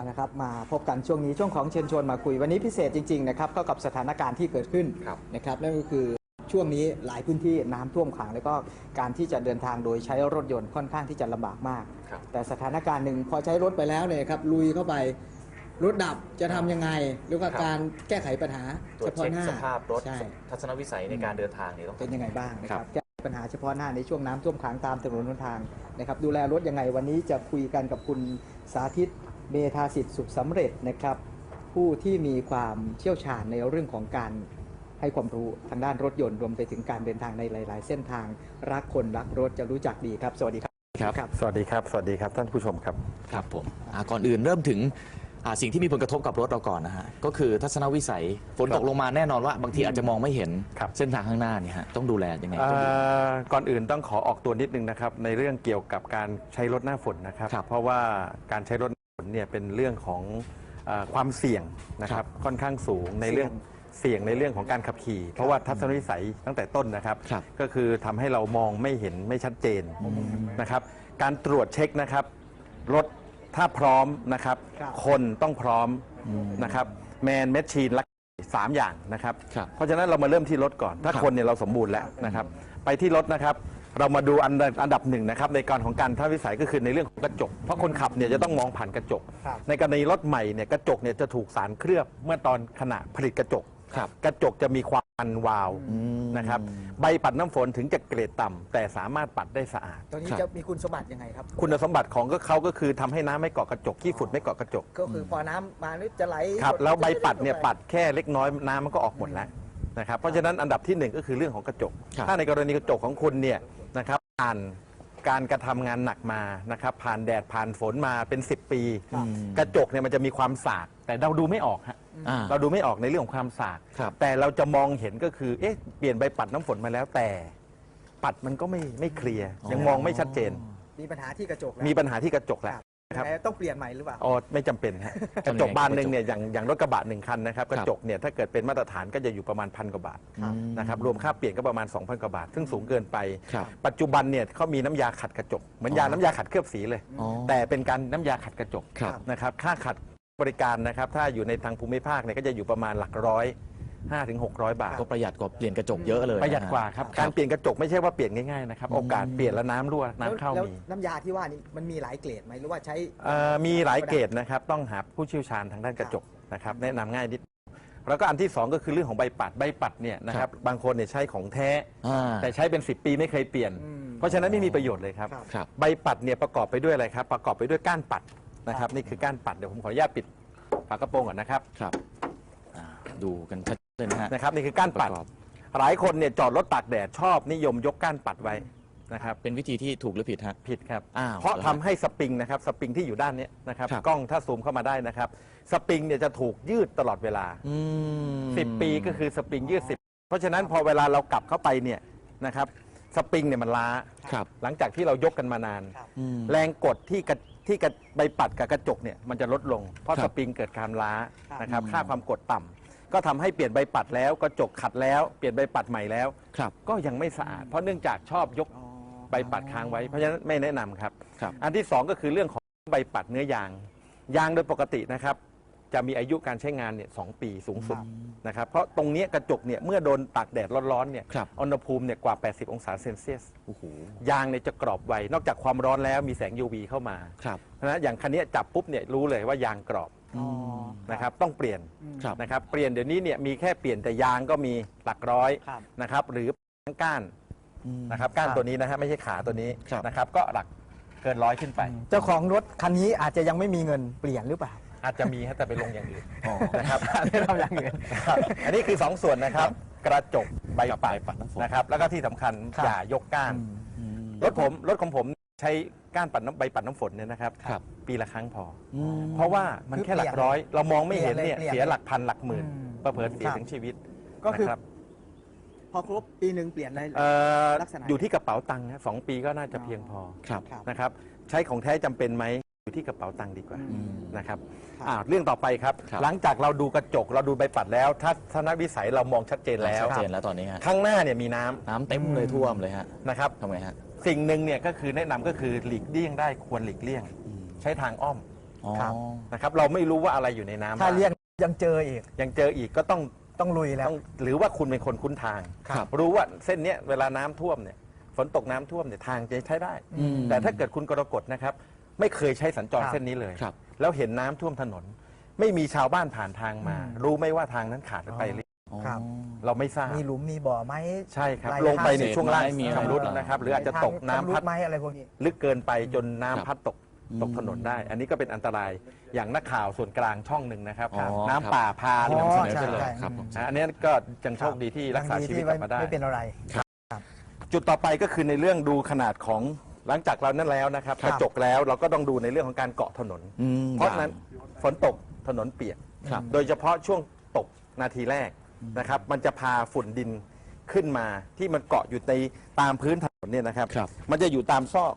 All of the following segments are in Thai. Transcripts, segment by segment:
เอาละครับมาพบกันช่วงนี้ช่วงของเชิญชวนมาคุยวันนี้พิเศษจริงๆนะครับเข้ากับสถานการณ์ที่เกิดขึ้นครับนะครับนั่นก็คือช่วงนี้หลายพื้นที่น้ำท่วมขัง แล้วก็การที่จะเดินทางโดยใช้รถยนต์ค่อนข้างที่จะลำบากมากครับแต่สถานการณ์หนึ่งพอใช้รถไปแล้วเนี่ยครับลุยเข้าไปรถดับจะทำยังไง หรือว่าครับการแก้ไขปัญหาตรวเฉจพาะเช็คหน้าสภาพรถใช่ทัศนวิสัยในการเดินทางเนี่ยต้องเป็นยังไงบ้างนะคครัรับบแก้ปัญหาเฉพาะหน้าในช่วงน้ำท่วมขังตามถนนหนทางนะครับดูแลรถยังไงวันนี้จะคุยกันกับคุณสาธิต เมธาสิทธิ์สุขสำเร็จนะครับ ผู้ที่มีความเชี่ยวชาญในเรื่องของการให้ความรู้ทางด้านรถยนต์รวมไปถึงการเดินทางในหลาย ๆ เส้นทางรักคนรักรถจะรู้จักดีครับ สวัสดีครับ ครับครับสวัสดีครับ สวัสดีครับท่านผู้ชมครับ ครับผมอ่าก่อนอื่นเริ่มถึงอ่าสิ่งที่มีผลกระทบกับรถเราก่อนนะฮะ ก็คือทัศนวิสัย ฝนครับตกลงมาแน่นอนว่า บางทีอาจจะมองไม่เห็นครับ เส้นทางข้างหน้าเนี่ยฮะ ต้องดูแลยังไงเอ่ต้องดูอก่อนอื่นต้องขอออกตัวนิดนึงนะครับ ในเรื่องเกี่ยวกับการใช้รถหน้าฝนนะครับ ครับเพราะว่าการใช้รถ หน้าฝนเนี่ยเป็นเรื่องของเออความเสี่ยงนะครับค่อนข้างสูงในเรื่องเสี่ยงในเรื่องของการขับขี่ เพราะว่าทัศนวิสัยตั้งแต่ต้นนะครับ ครับก็คือทำให้เรามองไม่เห็นไม่ชัดเจนนะครับการตรวจเช็คนะครับรถถ้าพร้อมนะครับครับคนต้องพร้อมนะครับแมนแมชชีนและสามอย่างนะครับ ครับ เพราะฉะนั้นเรามาเริ่มที่รถก่อน ถ้าครับคนเนี่ยเราสมบูรณ์แล้วนะครับ ไปที่รถนะครับ เรามาดูอันดับอันดับหนึ่งนะครับในการของการท่าวิสัยก็คือในเรื่องของกระจก เพราะคนขับเนี่ยจะต้องมองผ่านกระจก ครับ ในกรณีรถใหม่เนี่ยกระจกเนี่ยจะถูกสารเคลือบเมื่อตอนขณะผลิตกระจก ครับ กระจกจะมีความมันวาวนะครับใบปัดน้ำฝนถึงจะเกรดต่ำแต่สามารถปัดได้สะอาดตอนนี้ครับ จะมีคุณสมบัติยังไงครับ คุณสมบัติของก็เขาก็คือทำให้น้ำไม่เกาะกระจกขี้ฝุ่นไม่เกาะกระจก ก็คือพอน้ำมานี่จะไหลครับแล้วใบปัดเนี่ยไปปัดแค่เล็กน้อยน้ำมันก็ออกหมดแล้วนะครับเพราะฉะนั้นอันดับที่หนึ่งก็คือเรื่องของกระจก ครับ ถ้าในกรณีกระจกของคุณเนี่ย นะครับผ่านการกระทำงานหนักมานะครับ ผ่านแดดผ่านฝนมาเป็น 10 ปี กระจกเนี่ยมันจะมีความสาก แต่เราดูไม่ออกฮะอ่า เราดูไม่ออกในเรื่องของความสาก ครับ แต่เราจะมองเห็นก็คือเอ๊ะเปลี่ยนใบปัดน้ำฝนมาแล้วแต่ ปัดมันก็ไม่ไม่เคลียร์ยังมองไม่ชัดเจน มีปัญหาที่กระจกแล้ว มีปัญหาที่กระจกแหละ ครับแต่ต้องเปลี่ยนใหม่หรือเปล่า อ๋อไม่จำเป็นฮะกระจกบานหนึ่งเนี่ยอย่างอย่างรถกระบะหนึ่งคันนะครับกระจกเนี่ยถ้าเกิดเป็นมาตรฐานก็จะอยู่ประมาณพันกว่าบาทครับนะครับรวมค่าเปลี่ยนก็ประมาณ 2,000 กว่าบาท ซึ่งสูงเกินไป ครับปัจจุบันเนี่ยเขามีน้ำยาขัดกระจก เหมือนยาอ๋อน้ำยาขัดเคลือบสีเลย อ๋อแต่เป็นการน้ำยาขัดกระจกครับ นะครับค่าขัดบริการนะครับถ้าอยู่ในทางภูมิภาคเนี่ยก็จะอยู่ประมาณหลักร้อย 5ถึง600 บาท ก็ประหยัดกว่าเปลี่ยนกระจกเยอะเลยประหยัดกว่าครับคการัรบเปลี่ยนกระจกไม่ใช่ว่าเปลี่ยนง่ายๆนะครับโอกาสเปลี่ยนแล้วน้ำรั่วน้ำเข้าแล้วมีน้ำยาที่ว่านี่มันมีหลายเกรดไหมหรือว่าใช้ เอ่อมีหลายเกรดนะครับต้องหาผู้เชี่ยวชาญทางด้านกระจกนะครับแนะนำง่ายนิดแล้วก็อันที่สองก็คือเรื่องของใบปัดใบปัดเนี่ยนะครับบางคนเนี่ยใช้ของแท้ อ่า แต่ใช้เป็น 10 ปีไม่เคยเปลี่ยน อืมเพราะฉะนั้นไม่มีประโยชน์เลยครับ ครับครับใบปัดเนี่ยประกอบไปด้วยอะไรครับ ประกอบไปด้วยก้านปัดนะครับ นี่คือก้านปัด เดี๋ยวผมขออนุญาตปิดฝากระโปรงก่อนนะครับ ครับอ่าดูกันชัด เลยนะฮะนะครับนี่คือก้านปัด ประกอบ หลายคนเนี่ยจอดรถตากแดดชอบนิยมยกก้านปัดไว้นะครับ เป็นวิธีที่ถูกหรือผิดฮะ ผิดครับ อ้าวเพราะเหรอทำฮะให้สปริงนะครับสปริงที่อยู่ด้านเนี้ยนะครับครับ กล้องถ้าซูมเข้ามาได้นะครับ สปริงเนี่ยจะถูกยืดตลอดเวลา อืม 10 ปีก็คือสปริงยืด 10 เพราะฉะนั้นพอเวลาเรากลับเข้าไปเนี่ยนะครับสปริงเนี่ยมันล้า ครับหลังจากที่เรายกกันมานานครับอืม แรงกดที่กระที่กระใบปัดกับกระจกเนี่ยมันจะลดลง เพราะครัสบปริงเกิดการล้าครับนะครับอืมค่าความกดต่ำ ก็ทำให้เปลี่ยนใบปัดแล้วกระจกขัดแล้วเปลี่ยนใบปัดใหม่แล้ว ครับ ก็ยังไม่สะอาด เพราะเนื่องจากชอบยกอ๋อใบปัดค้างไว้เพราะฉะนั้นไม่แนะนำครับ ครับ อันที่สองก็คือเรื่องของใบปัดเนื้อยาง ยางโดยปกตินะครับ จะมีอายุการใช้งานเนี่ยสองปีสูงสุดนะครับ เพราะตรงเนี้ยกระจกเนี่ยเมื่อโดนตากแดดร้อนๆเนี่ยครับ อุณหภูมิเนี่ยกว่า 80 องศาเซนเซียส โอ้โห ยางเนี่ยจะกรอบไว นอกจากความร้อนแล้วมีแสง UV เข้ามา ครับ เพราะฉะนั้นอย่างคันเนี้ยจับปุ๊บเนี่ยรู้เลยว่ายางกรอบ อ๋อนะครับต้องเปลี่ยนครับ นะครับเปลี่ยนเดี๋ยวนี้เนี่ยมีแค่เปลี่ยนแต่ยางก็มีหลักร้อยครับ นะครับหรือทั้งก้านนะครับก้านครับตัวนี้นะฮะไม่ใช่ขาตัวนี้ครับ นะครับก็หลักเกินร้อยขึ้นไป เจ้าของรถคันนี้อาจจะยังไม่มีเงินเปลี่ยนหรือเปล่า อาจจะมีฮะแต่ไปลงอย่างอื่นอ๋อนะครับไม่ทำอย่างอื่นครับอันนี้คือ2ส่วนนะครับ กระจกใบกับปัดใบปัดน้ำฝน นะครับแล้วก็ที่สำคัญครับ อย่ายกก้านอืมรถผมรถของผม ใช้ก้านปัดน้ำใบปัดน้ำฝนเนี่ยนะครับ ครับ ปีละครั้งพออืมเพราะว่ามันแค่หลักร้อย เรามองไม่เห็นเนี่ยเปลี่ยนเลยเสียหลักพันหลักหมื่นอืมเผลอๆเสียครับ ถึงชีวิตก็คือ นะครับพอครบปีหนึ่งเปลี่ยนได้เอ่อลักษณะ อยู่ที่กระเป๋าตังค์ฮะสองปีก็น่าจะเพียงพอครับ ครับ นะครับ ใช้ของแท้จำเป็นไหมอยู่ที่กระเป๋าตังค์ดีกว่าอืมนะครับครับ อ่าเรื่องต่อไปครับ ครับหลังจากเราดูกระจกเราดูใบปัดแล้วทัศนวิสัยเรามองชัดเจนแล้วชัดเจนแล้วตอนนี้ฮะ ข้างหน้าเนี่ยมีน้ำน้ำเต็มเลยท่วมเลยฮะ นะครับ ทำไงฮะ สิ่งหนึ่งเนี่ยก็คือแนะนำก็คือหลีกเลี่ยงได้ควรหลีกเลี่ยง ใช้ทางอ้อมอ๋อครับนะครับเราไม่รู้ว่าอะไรอยู่ในน้ำถ้าบ้งเลี่ยงยังเจออีกยังเจออีกก็ต้องต้องลุยแล้ว ต้องหรือว่าคุณเป็นคนคุ้นทาง ครับ รู้ว่าเส้นเนี้ยเวลาน้ำท่วมเนี่ยฝนตกน้ำท่วมเนี่ยทางจะใช้ได้ อืม แต่ถ้าเกิดคุณกรกฎนะครับ ไม่เคยใช้สัญจรครับเส้นนี้เลย ครับ แล้วเห็นน้ำท่วมถนน ไม่มีชาวบ้านผ่านทางมาอืมรู้ไหมว่าทางนั้นขาดหรือไปหรืออ๋อ ครับ เราไม่ทราบ มีหลุมมีบ่อไหมใช่ครับลายลงไปในทางช่วงล่างเศษไม้มีอะไรชำรุดหรือเปล่านนะครับ หรืออาจจะตกน้ำทางพัดชำรุไหมอะไรพวกนี้ ลึกเกินไปจนน้ำครับพัดตกอืมตกถนนได้ อันนี้ก็เป็นอันตรายอย่างนักข่าวส่วนกลางช่องหนึ่งนะครับอ๋อน้ำป่าพาอ๋อนำเสนอไปเลยใช่ครับผมนะอันนี้ก็ยังโชคดีที่รักษายังชีวิตที่กลับมาได้ไม่เป็นอะไรจุดต่อไปก็คือในเรื่องดูขนาดของหลังจากเรานั้นแล้วนะครับครักบระจกแล้วเราก็ต้องดูในเรื่องของการเกาะถนนอืมเพราะฉะนั้นฝนตกถนนเปียกครับโดยเฉพาะช่วงตกนาทีแรก นะครับ มันจะพาฝุ่นดินขึ้นมาที่มันเกาะอยู่ในตามพื้นถนนเนี่ยนะครับ ครับ มันจะอยู่ตามซอก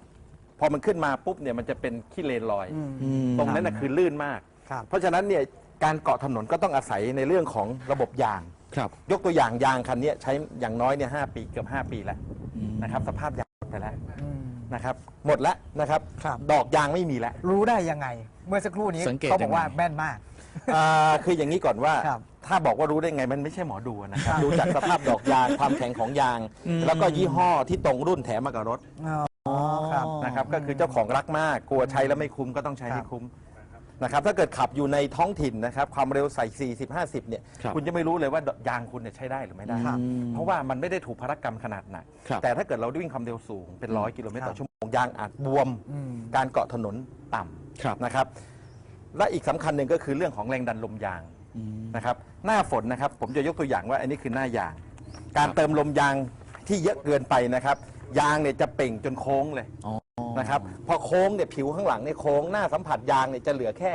พอมันขึ้นมาปุ๊บเนี่ยมันจะเป็นขี้เลนลอยอืมอืม ตรงนั้นนะคือลื่นมาก ครับ เพราะฉะนั้นเนี่ยการเกาะถนนก็ต้องอาศัยในเรื่องของระบบยาง ครับ ยกตัวอย่างยางคันเนี้ยใช้อย่างน้อยเนี่ยหปีเกือบ5 ปีแล้วอืมนะครับสภาพยางหมดไปแล้วอืม นะครับหมดแล้วนะครับ ครับ ดอกยางไม่มีแล้วรู้ได้ยังไง เมื่อสักครู่นี้สังเกตเขาบอกว่ายังไง แม่นมาก อ่าคืออย่างนี้ก่อนว่าครับ ถ้าบอกว่ารู้ได้ไงมันไม่ใช่หมอดูนะครับครับดูจากสภาพดอกยางความแข็งของยางอืมแล้วก็ยี่ห้อที่ตรงรุ่นแถมมากับรถอ๋อครับนะครับก็คือเจ้าของรักมากกลัวใช้แล้วไม่คุ้มก็ต้องใช้ให้ครับคุ้มนะครับถ้าเกิดขับอยู่ในท้องถิ่นนะครับความเร็วใส่ 40 50 เนี่ยครับคุณจะไม่รู้เลยว่ายางคุณเนี่ยใช้ได้หรือไม่ได้ครับเพราะว่ามันไม่ได้ถูกพารกรรมขนาดหนักครับแต่ถ้าเกิดเราวิ่งความเร็วสูงเป็นร้อยกิโลเมตรต่อครับชั่วโมงยางอาจบวมอืมการเกาะถนนต่ำครับนะครับและอีกสำคัญหนึ่งก็คือเรื่องของแรงดันลมยางอืม นะครับหน้าฝนนะครับผมจะยกตัวอย่างว่าอันนี้คือหน้ายาง การครับเติมลมยางที่เยอะเกินไปนะครับ ยางเนี่ยจะเป่งจนโค้งเลยอ๋อนะครับพอโค้งเนี่ยผิวข้างหลังเนี่ยโค้งหน้าสัมผัสยางเนี่ยจะเหลือแค่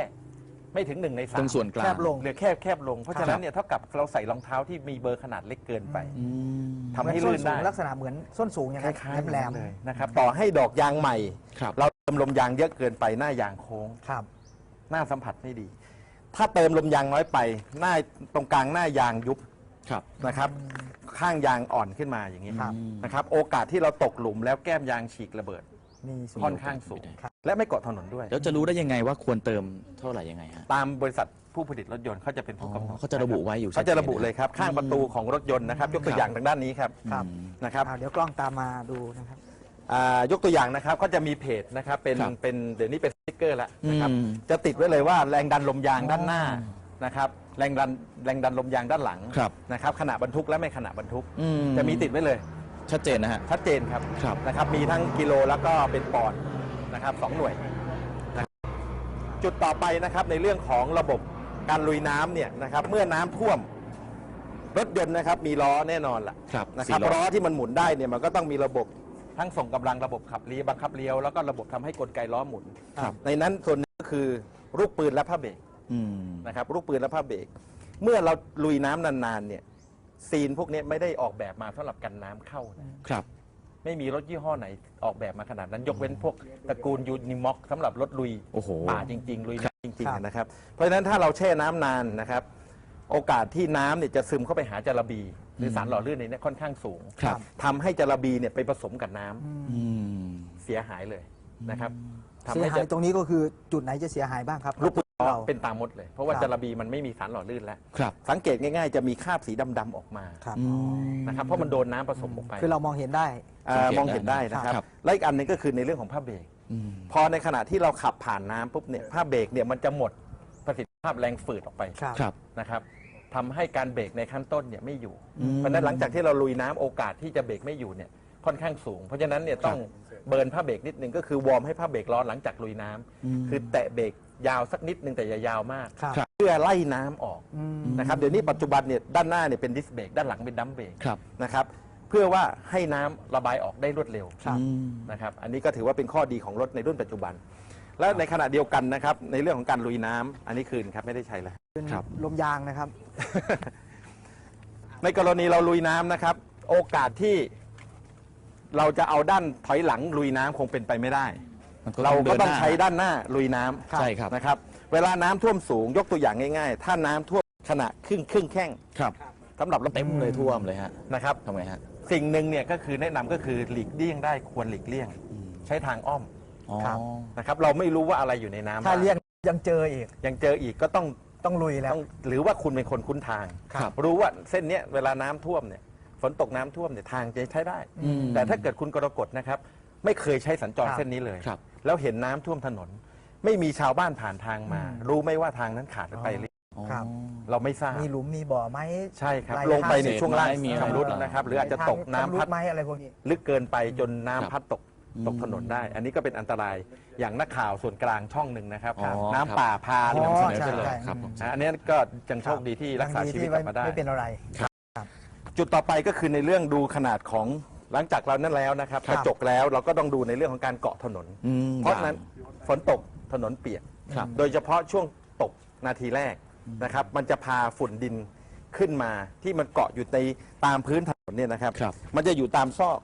ไม่ถึงหนึ่งในสามตรงส่วนกลาง แคบลงเหลือแคบแคบลง เพราะฉะนั้นเนี่ยเท่ากับเราใส่รองเท้าที่มีเบอร์ขนาดเล็กเกินไปอืมทำให้เหมืลื่อนนส้ได้สูงลักษณะเหมือนส้นสูงอย่างคนั้นล้ายๆแหลมเลยนะครับต่อให้ดอกยางใหม่ ครับ เราเติมลมยางเยอะเกินไปหน้ายางโค้งๆครับ หน้าสัมผัสไม่ดี ถ้าเติมลมยางน้อยไป หน้าตรงกลางหน้ายางยุบครับ นะครับ ข้างยางอ่อนขึ้นมาอย่างนี้ครับ นะครับ โอกาสที่เราตกหลุมแล้วแก้มยางฉีกระเบิดมีสูงค่อนข้างสูง ครับ และไม่เกาะถนนด้วย แล้วจะรู้ได้ยังไงว่าควรเติมเท่าไหร่ยังไงฮะ ตามบริษัทผู้ผลิตรถยนต์เขาจะเป็นผู้กำหนอ๋ดอเขาจะระบุไว้อยู่เขาจะระบุชัดเจนเลยครับ ข้างประตูของรถยนต์นะครับ ยกตัวครับอย่างทางด้านนี้ครับครับอืมนะครับ อ่าเดี๋ยวกล้องตามมาดูนะครับ อ่ายกตัวอย่างนะครับก็จะมีเพจนะครับเป็นครับเป็นเดี๋ยวนี้เป็นสติ๊กเกอร์แล้วนะครับอืมจะติดไว้เลยว่าแรงดันลมยางด้านหน้านะครับแรงดันแรงดันลมยางด้านหลังครับนะครับขณะบรรทุกและไม่ขณะบรรทุก อืจะมีติดไว้เลยชัดเจนนะฮะ ชัดเจนครับครับ นะครับมีทั้งกิโลแล้วก็เป็นปอนด์นะครับสองหน่วยนะครับจุดต่อไปนะครับในเรื่องของระบบการลุยน้ำเนี่ยนะครับเมื่อน้ำท่วมรถยนต์นะครับมีล้อแน่นอนล่ะ ครับนะครับสี่ล้อ ล้อที่มันหมุนได้เนี่ยมันก็ต้องมีระบบ ทั้งส่งกำลังระบบขับเลี้ยวบังคับเลี้ยวแล้วก็ระบบทำให้กลไกล้อหมุน ครับ ในนั้นส่วนหนึงก็คือลูกปืนและผ้าเบรกอืมนะครับลูกปืนและผ้าเบรกเมื่อเราลุยน้ำนานๆเนี่ยซีนพวกนี้ไม่ได้ออกแบบมาสำหรับกันน้ำเข้านะครับ ไม่มีรถยี่ห้อไหนออกแบบมาขนาดนั้น ยกเว้นพวกตระกูลยูนิม็อกสำหรับรถลุยโอ้โหป่าจริง ๆ ลุยน้ำจริงครับๆนะครับเพราะฉะนั้นถ้าเราแช่น้ำนานนะครับ โอกาสที่น้ำเนี่ยจะซึมเข้าไปหาจระบีหรือสารหล่อลื่นในนี้ค่อนข้างสูงครับ ทำให้จระบีเนี่ยไปผสมกับน้ำอืม เสียหายเลยนะครับทำเสียให้หาจะยตรงนี้ก็คือจุดไหนจะเสียหายบ้างครับลูกปืนล้อเรา เป็นตามดเลย เพราะว่าครับ จระบีมันไม่มีสารหล่อลื่นแล้ว ครับสังเกตง่ายๆ จะมีคราบสีดำๆออกมาครับอืม นะครับเพราะมันโดนน้ำผสมลงไปคือเรามองเห็นได้ อ่าสังเกตมองเห็นได้นะครับครับและอีกอันหนึงก็คือในเรื่องของผ้าเบรก อืม พอในขณะที่เราขับผ่านน้ำปุ๊บเนี่ยผ้าเบรกเนี่ยมันจะหมดประสิทธิภาพแรงฝืดออกไปครับ ครับ นะครับ ทำให้การเบรกในขั้นต้นเนี่ยไม่อยู่อืมเพราะฉะนั้นหลังจากที่เราลุยน้ำโอกาสที่จะเบรกไม่อยู่เนี่ยค่อนข้างสูง เพราะฉะนั้นเนี่ยต้องเบิร์นผ้าเบรกนิดนึงก็คือวอร์มให้ผ้าเบรกร้อนหลังจากลุยน้ำอืมคือแตะเบรกยาวสักนิดนึงแต่อย่ายาวมาก ครับครับเพื่อไล่น้ำออกอืมนะครับเดี๋ยวนี้ปัจจุบันเนี่ยด้านหน้าเนี่ยเป็นดิสเบรกด้านหลังเป็นดัมเบรกครับ นะครับเพื่อว่าให้น้ำระบายออกได้รวดเร็ว ครับอืมนะครับ อันนี้ก็ถือว่าเป็นข้อดีของรถในรุ่นปัจจุบัน และในขณะเดียวกันนะครับ ในเรื่องของการลุยน้ำอันนี้คืนครับไม่ได้ใช้แล้ว เป็นครับ ลมยางนะครับ ในกรณีเราลุยน้ำนะครับ โอกาสที่เราจะเอาด้านถอยหลังลุยน้ำคงเป็นไปไม่ได้ มันเราก็ต้องดินหน้ใช้ด้านหน้าลุยน้ำใช่ครับ นะครับ เวลาน้ำท่วมสูงยกตัวอย่างง่ายๆ ถ้าน้ำท่วมขณะครึ่งครึ่งแข้งครับสำหรับรถเต็มเลยท่วมเลยฮะนะครับ ทำไงฮะ สิ่งหนึ่งเนี่ยก็คือแนะนำก็คือหลีกเลี่ยงได้ควรหลีกเลี่ยง ใช้ทางอ้อม อ๋อครับนะครับเราไม่รู้ว่าอะไรอยู่ในน้ำถ้าบ้งเลี่ยงยังเจออีกยังเจออีกก็ต้องต้องลุยแล้ว ต้องหรือว่าคุณเป็นคนคุ้นทาง ครับรู้ว่าเส้นเนี้ยเวลาน้ำท่วมเนี่ยฝนตกน้ำท่วมเนี่ยทางจะใช้ได้ อืมแต่ถ้าเกิดคุณกรกฎนะครับ ไม่เคยใช้สัญจรครับ เส้นนี้เลย ครับ แล้วเห็นน้ำท่วมถนน ไม่มีชาวบ้านผ่านทางมาอืมรู้ไหมว่าทางนั้นขาดหรือไปหรือครับ เราไม่ทราบ มีหลุมมีบ่อไหมใช่ครับลายลงไปในเศษช่วงล่างไม้มีอะไร ชำรุดนะครับ หรืออาจจะตกน้ำทางชำรุพัดดไหมอะไรพวกนี้ ลึกเกินไปจนน้ำครับ พัดตกอืม ตกถนนได้ อันนี้ก็เป็นอันตรายอย่างนักข่าวส่วนกลางช่องหนึ่งนะครับ อ๋อน้ำป่าพาอ๋อนำเสนอใช่ไปเลยใช่ ครับผมอะอันนี้ก็ยังโชคดีที่รักษายังดีชีวิตที่กลับมาได้ ไม่เป็นอะไร จุดต่อไปก็คือในเรื่องดูขนาดของหลังจากเรานั้นแล้วนะครับครักบระจกแล้วเราก็ต้องดูในเรื่องของการเกาะถนน อืมเพราะฉะนั้นฝนตกถนนเปียก ครับ โดยเฉพาะช่วงตกนาทีแรกนะครับ มันจะพาฝุ่นดินขึ้นมาที่มันเกาะอยู่ในตามพื้นถนนเนี่ยนะครับ ครับมันจะอยู่ตามซอก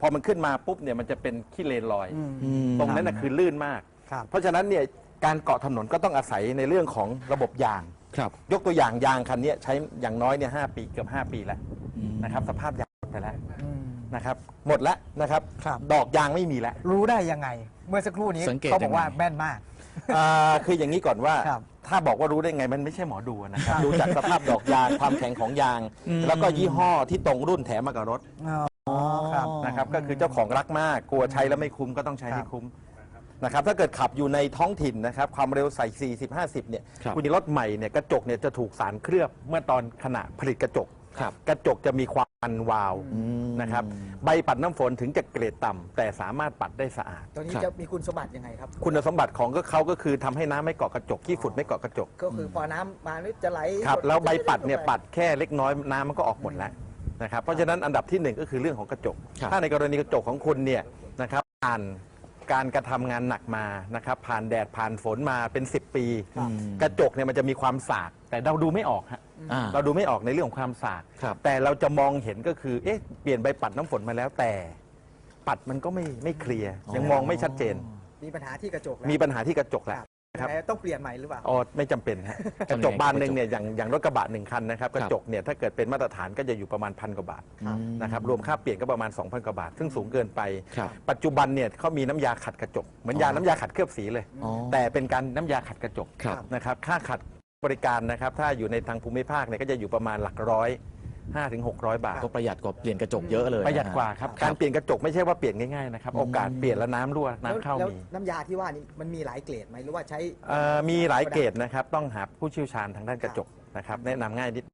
พอมันขึ้นมาปุ๊บเนี่ยมันจะเป็นขี้เลนลอยอืมตรงนั้นนะคือลื่นมาก ครับ เพราะฉะนั้นเนี่ยการเกาะถนนก็ต้องอาศัยในเรื่องของระบบยาง ครับ ยกตัวอย่างยางคันนี้ใช้อย่างน้อยเนี่ยหปีเกือบ5 ปีแล้วอืมนะครับสภาพยางหมดไปแล้วอืมนะครับหมดแล้วนะครับ ครับ ดอกยางไม่มีแล้วรู้ได้ยังไง เมื่อสักครู่นี้สังเกตเขาบอกว่ายังไง แม่นมาก อ่าคืออย่างนี้ก่อนว่าครับ ถ้าบอกว่ารู้ได้ไงมันไม่ใช่หมอดูนะครับครับดูจากสภาพดอกยางความแข็งของยางอืมแล้วก็ยี่ห้อที่ตรงรุ่นแถมมากับรถอ๋อครับนะครับก็คือเจ้าของรักมากกลัวใช้แล้วไม่คุ้มก็ต้องใช้ครัให้บคุ้มนะครับถ้าเกิดขับอยู่ในท้องถิ่นนะครับความเร็วใส่ 40 50 เนี่ยครับณมีรถใหม่เนี่ยกระจกเนี่ยจะถูกสารเคลือบเมื่อตอนขณะผลิตกระจก ครับกระจกจะมีความมันวาวอืมนะครับ ใบปัดน้ำฝนถึงจะเกรดต่ำแต่สามารถปัดได้สะอาด ตัวนี้ครับ จะมีคุณสมบัติยังไงครับ คุณสมบัติของก็เขาก็คือทำให้น้ำไม่เกาะกระจกขี้ฝุ่นไม่เกาะกระจก ก็คือพอน้ำมานี่จะไหลครับแล้วใบปัดเนี่ยปัดแค่เล็กน้อยน้ำมันก็ออกหมดแล้วนะครับเพราะฉะนั้นอันดับที่หนึ่งก็คือเรื่องของกระจก ครับถ้าในกรณีกระจกของคุณเนี่ยนะครับผ่าน การกระทำงานหนักมานะครับผ่านแดดผ่านฝนมาเป็น 10 ปีอืมกระจกเนี่ยมันจะมีความสากแต่เราดูไม่ออกฮะอ่าเราดูไม่ออกในเรื่องของความสากครับ แต่เราจะมองเห็นก็คือเอ๊ะเปลี่ยนใบปัดน้ำฝนมาแล้วแต่ ปัดมันก็ไม่ไม่เคลียร์ยังมองไม่ชัดเจน มีปัญหาที่กระจกแล้ว มีปัญหาที่กระจกแหละ ครับยังไงต้องเปลี่ยนใหม่หรือเปล่าอ๋อไม่จำเป็นฮะกระจกบานหนึ่งเนี่ยอย่างอย่างรถกระบะหนึ่งคันนะครับกระจกเนี่ยถ้าเกิดเป็นมาตรฐานก็จะอยู่ประมาณพันกว่าบาทครับนะครับรวมค่าเปลี่ยนก็ประมาณ 2,000กว่าบาท ซึ่งสูงเกินไปครับปัจจุบันเนี่ยเขามีน้ำยาขัดกระจกเหมือนยาอ๋อน้ำยาขัดเคลือบสีเลยอ๋อแต่เป็นการน้ำยาขัดกระจกครับนะครับค่าขัดบริการนะครับถ้าอยู่ในทางภูมิภาคเนี่ยก็จะอยู่ประมาณหลักร้อย ห้าถึงหกร้อยบาท ก็ประหยัดกว่าเปลี่ยนกระจกเยอะเลยประหยัดกว่าครับคการบเปลี่ยนกระจกไม่ใช่ว่าเปลี่ยนง่ายๆนะครับ โอกาสเปลี่ยนแล้วน้ำรั่วน้ำเข้าแล้วมีน้ำยาที่ว่านี่มันมีหลายเกรดไหมหรือว่าใช้ เอ่อมีหลายเกรดนะครับ ต้องหาผู้เชี่ยวชาญทางด้านกระจกนะครับ แนะนำง่ายนิด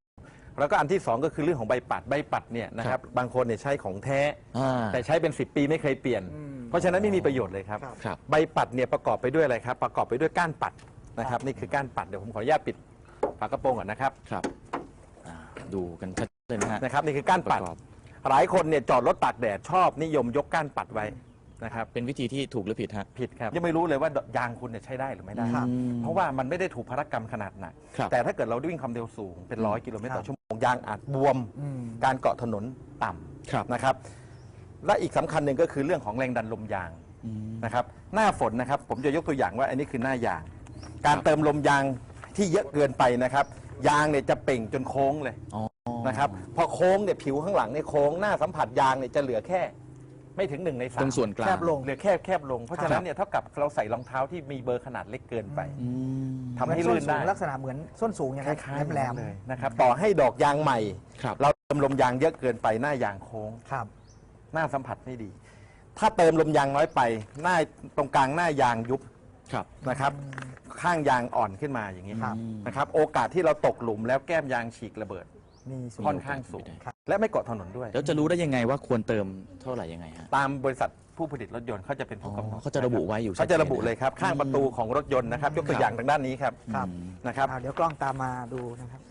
แล้วก็อันที่2ก็คือเรื่องของใบปัด ใบปัดเนี่ยนะครับ บางคนเนี่ยใช้ของแท้ อ่า แต่ใช้เป็น 10 ปีไม่เคยเปลี่ยน อืมเพราะฉะนั้นไม่มีประโยชน์เลยครับ ครับ ครับ ใบปัดเนี่ยประกอบไปด้วยอะไรครับ ประกอบไปด้วยก้านปัดนะครับ นี่คือก้านปัด เดี๋ยวผมขออนุญาตปิดฝากระโปรงก่อนนะครับ ครับอ่าดูกันชัด เลยนะฮะ นะครับนี่คือก้านประปัดกอบ หลายคนเนี่ยจอดรถตากแดดชอบนิยมยกก้านปัดไว้นะครับเป็นวิธีที่ถูกหรือผิดฮะ ผิดครับ ยังไม่รู้เลยว่ายางคุณเนี่ยใช้ได้หรือไม่ได้ ครับอืมเพราะว่ามันไม่ได้ถูกพารกรรมขนาดหนัก ครับ แต่ถ้าเกิดเราวิ่งความเร็วสูงเป็นร้อยกิโลเมตรต่อครับชั่วโมงยางอาจบวม อืม การเกาะถนนต่ครับำนะครับ และอีกสำคัญหนึ่งก็คือเรื่องของแรงดันลมยางอืมนะครับ หน้าฝนนะครับ ผมจะยกตัวอย่างว่าอันนี้คือหน้ายาง การครับเติมลมยางที่เยอะเกินไปนะครับ ยางเนี่ยจะเป่งจนโค้งเลย อ๋อ นะครับพอโค้งเนี่ยผิวข้างหลังเนี่ยโค้งหน้าสัมผัสยางเนี่ยจะเหลือแค่ ไม่ถึงหนึ่งในสามตรงส่วนกลาง แคบลง เหลือแคบแคบลง เพราะฉะนั้นเนี่ยเท่ากับเราใส่รองเท้าที่มีเบอร์ขนาดเล็กเกินไปอืมทำให้ลื่นได้เหมือส้สูงลักษณะเหมือนส้นสูงอย่างคนั้นล้ายๆแหลมเลยนะครับต่อให้ดอกยางใหม่ ครับ เราเติมลมยางเยอะเกินไปหน้ายางโค้งๆครับ หน้าสัมผัสไม่ดี ถ้าเติมลมยางน้อยไป หน้าตรงกลางหน้ายางยุบครับ นะครับ ข้างยางอ่อนขึ้นมาอย่างนี้ครับ นะครับ โอกาสที่เราตกหลุมแล้วแก้มยางฉีกระเบิด มีสูงค่อนข้างสูง ครับ และไม่เกาะถนนด้วย แล้วจะรู้ได้ยังไงว่าควรเติมเท่าไหร่ยังไงฮะ ตามบริษัทผู้ผลิตรถยนต์เขาจะเป็นอ๋ผู้กำหนอดเขาจะระบุไว้อยู่เขาจะระบุเลยครับ ข้างประตูของรถยนต์นะครับ ยกตัวอย่างทางด้านนี้ครับครับอืมนะครับ อ่าเดี๋ยวกล้องตามมาดูนะครับ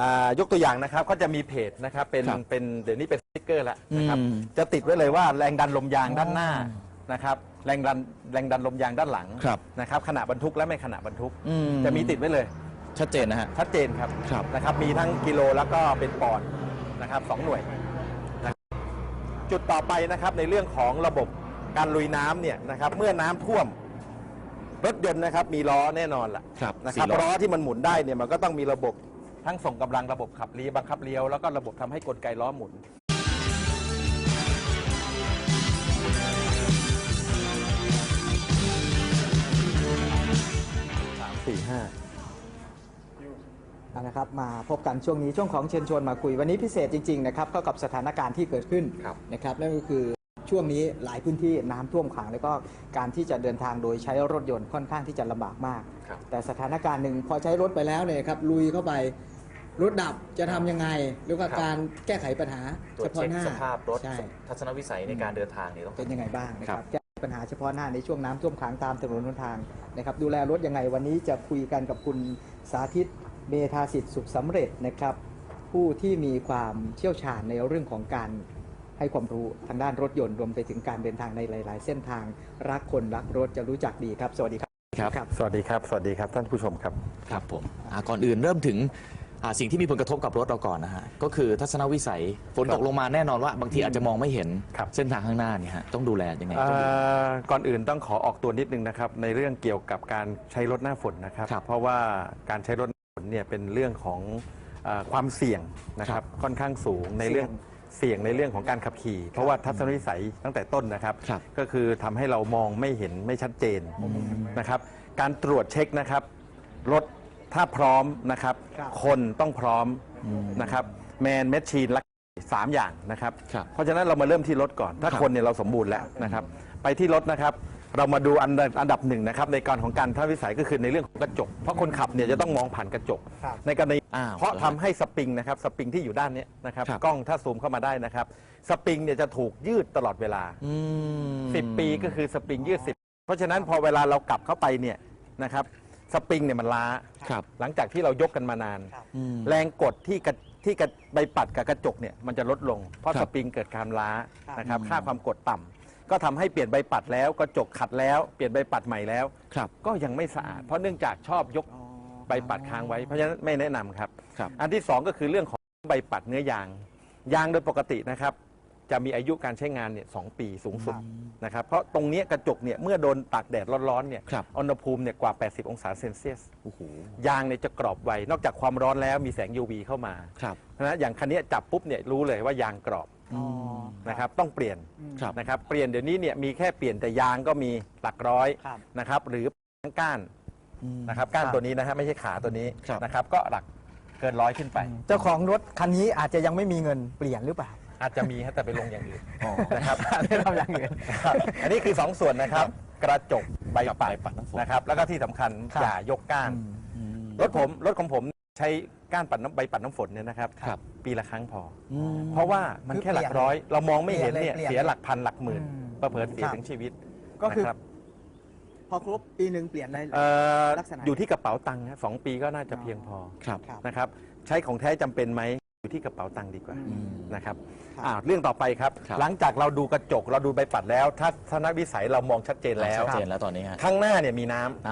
อ่ายกตัวอย่างนะครับก็จะมีเพจนะครับเป็นครับเป็นเดี๋ยวนี้เป็นสติ๊กเกอร์แล้วนะครับอืมจะติดไว้เลยว่าแรงดันลมยางด้านหน้านะครับแรงดันแรงดันลมยางด้านหลังครับนะครับขณะบรรทุกและไม่ขณะบรรทุก อืจะมีติดไว้เลย ชัดเจนนะฮะ ชัดเจนครับครับ นะครับ มีทั้งกิโลแล้วก็เป็นปอนด์นะครับสองหน่วยนะครับจุดต่อไปนะครับในเรื่องของระบบการลุยน้ำเนี่ยนะครับเมื่อน้ำท่วมรถยนต์นะครับมีล้อแน่นอนล่ะครับนะครับสี่ล้อ ล้อที่มันหมุนได้เนี่ยมันก็ต้องมีระบบทั้งส่งกำลังระบบขับเลี้ยวบังคับเลี้ยวแล้วก็ระบบทำให้กลไกล้อหมุนสี่ห้าเอา ละครับมาพบกันช่วงนี้ช่วงของเชิญชวนมาคุยวันนี้พิเศษจริงๆนะครับเข้ากับสถานการณ์ที่เกิดขึ้นครับนะครับนั่นก็คือช่วงนี้หลายพื้นที่น้ำท่วมขัง แล้วก็การที่จะเดินทางโดยใช้รถยนต์ค่อนข้างที่จะลำบากมากครับแต่สถานการณ์หนึ่งพอใช้รถไปแล้วเนี่ยครับลุยเข้าไปรถดับจะทำยังไงหรือว่าครับการแก้ไขปัญหาตรวเฉจพาะเช็คหน้าสภาพรถใช่ทัศนวิสัยในการเดินทางนี่ต้องเป็นยังไงบ้างนะคครัรับบแก้ปัญหาเฉพาะหน้าในช่วงน้ำท่วมขังตามถนนหนทางนะครับดูแลรถยังไงวันนี้จะคุยกันกับคุณสาธิต เมธาสิทธิ์สุขสำเร็จนะครับ ผู้ที่มีความเชี่ยวชาญในเรื่องของการให้ความรู้ทางด้านรถยนต์รวมไปถึงการเดินทางในหลาย ๆ เส้นทางรักคนรักรถจะรู้จักดีครับ สวัสดีครับ ครับครับสวัสดีครับ สวัสดีครับท่านผู้ชมครับ ครับผมอ่าก่อนอื่นเริ่มถึงอ่าสิ่งที่มีผลกระทบกับรถเราก่อนนะฮะ ก็คือทัศนวิสัย ฝนครัตบกลงมาแน่นอนว่า บางทีอาจจะมองไม่เห็นครับ เส้นทางข้างหน้าเนี่ยฮะ ต้องดูแลยังไงเอ่ต้องดูอก่อนอื่นต้องขอออกตัวนิดนึงนะครับ ในเรื่องเกี่ยวกับการใช้รถหน้าฝนนะครับ ครับเพราะว่าการใช้รถหน้าฝน เนี่ยเป็นเรื่องของเออความเสี่ยงนะครับค่อนข้างสูงในเรื่องเสี่ยงในเรื่องของการขับขี่ เพราะว่าทัศนวิสัยตั้งแต่ต้นนะครับ ครับก็คือทำให้เรามองไม่เห็นไม่ชัดเจนนะครับการตรวจเช็คนะครับรถถ้าพร้อมนะครับครับคนต้องพร้อมนะครับแมนแมชชีนและสามอย่างนะครับ ครับ เพราะฉะนั้นเรามาเริ่มที่รถก่อน ถ้าครับคนเนี่ยเราสมบูรณ์แล้วนะครับ ไปที่รถนะครับ เรามาดูอันดับอันดับหนึ่งนะครับในการของการท่าวิสัยก็คือในเรื่องของกระจก เพราะคนขับเนี่ยจะต้องมองผ่านกระจก ครับ ในกรณีอ้าวเพราะทำให้สปริงนะครับสปริงที่อยู่ด้านเนี้ยนะครับครับ กล้องถ้าซูมเข้ามาได้นะครับ สปริงเนี่ยจะถูกยืดตลอดเวลา อืม 10 ปีก็คือสปริงยืด 10 เพราะฉะนั้นพอเวลาเรากลับเข้าไปเนี่ยนะครับสปริงเนี่ยมันล้า ครับหลังจากที่เรายกกันมานาน ครับ อืม แรงกดที่กระที่กระใบปัดกับกระจกเนี่ยมันจะลดลง เพราะครัสบปริงเกิดการล้าครับนะครับอืมค่าความกดต่ำ ก็ทำให้เปลี่ยนใบปัดแล้วกระจกขัดแล้วเปลี่ยนใบปัดใหม่แล้ว ครับ ก็ยังไม่สะอาด เพราะเนื่องจากชอบยกอ๋อใบปัดค้างไว้เพราะฉะนั้นไม่แนะนำครับ ครับ อันที่สองก็คือเรื่องของใบปัดเนื้อยาง ยางโดยปกตินะครับ จะมีอายุการใช้งานเนี่ยสองปีสูงสุดนะครับเพราะตรงเนี้ยกระจกเนี่ยเมื่อโดนตากแดดร้อนๆเนี่ยครับ อุณหภูมิเนี่ยกว่า 80 องศาเซนเซียส โอ้โห ยางเนี่ยจะกรอบไวนอกจากความร้อนแล้วมีแสง UV เข้ามาครับ นะอย่างคันนี้จับปุ๊บเนี่ยรู้เลยว่ายางกรอบ อ๋อนะครับต้องเปลี่ยนครับ นะครับเปลี่ยนเดี๋ยวนี้เนี่ยมีแค่เปลี่ยนแต่ยางก็มีหลักร้อยครับ นะครับหรือทั้งก้านอืม นะครับก้านครับตัวนี้นะฮะไม่ใช่ขาตัวนี้ครับ นะครับก็หลักเกินร้อยขึ้นไป เจ้าของรถคันนี้อาจจะยังไม่มีเงินเปลี่ยนหรือเปล่า อาจจะมีฮะแต่ไปลงอย่างอื่นอ๋อ นะครับไม่ทำอย่างอื่น ครับอันนี้คือ 2 ส่วนนะครับ กระจกใบกับปัดใบปัดน้ำฝนนะครับ แล้วก็ที่สำคัญครับ อย่ายกก้านอืมรถผมรถของผม ใช้ก้านปัดน้ำใบปัดน้ำฝนเนี่ยนะครับ ครับ ปีละครั้งพออืมเพราะว่ามันแค่หลักร้อย เรามองไม่เห็นเนี่ยเปลี่ยนเลยเสียหลักพันหลักหมื่นอืมประเผิดเสียครับ ถึงชีวิตก็คือ นะครับพอครบปีหนึ่งเปลี่ยนได้ เอ่อลักษณะ อยู่ที่กระเป๋าตังค์ฮะสองปีก็น่าจะเพียงพอครับ ครับนะครับ ใช้ของแท้จำเป็นไหมอยู่ที่กระเป๋าตังค์ดีกว่าอืม นะครับครับ อ่าเรื่องต่อไปครับ ครับ หลังจากเราดูกระจกเราดูใบปัดแล้วทัศนวิสัยเรามองชัดเจนแล้วชัดเจนแล้วตอนนี้ฮะ ข้างหน้าเนี่ยมีน้ำ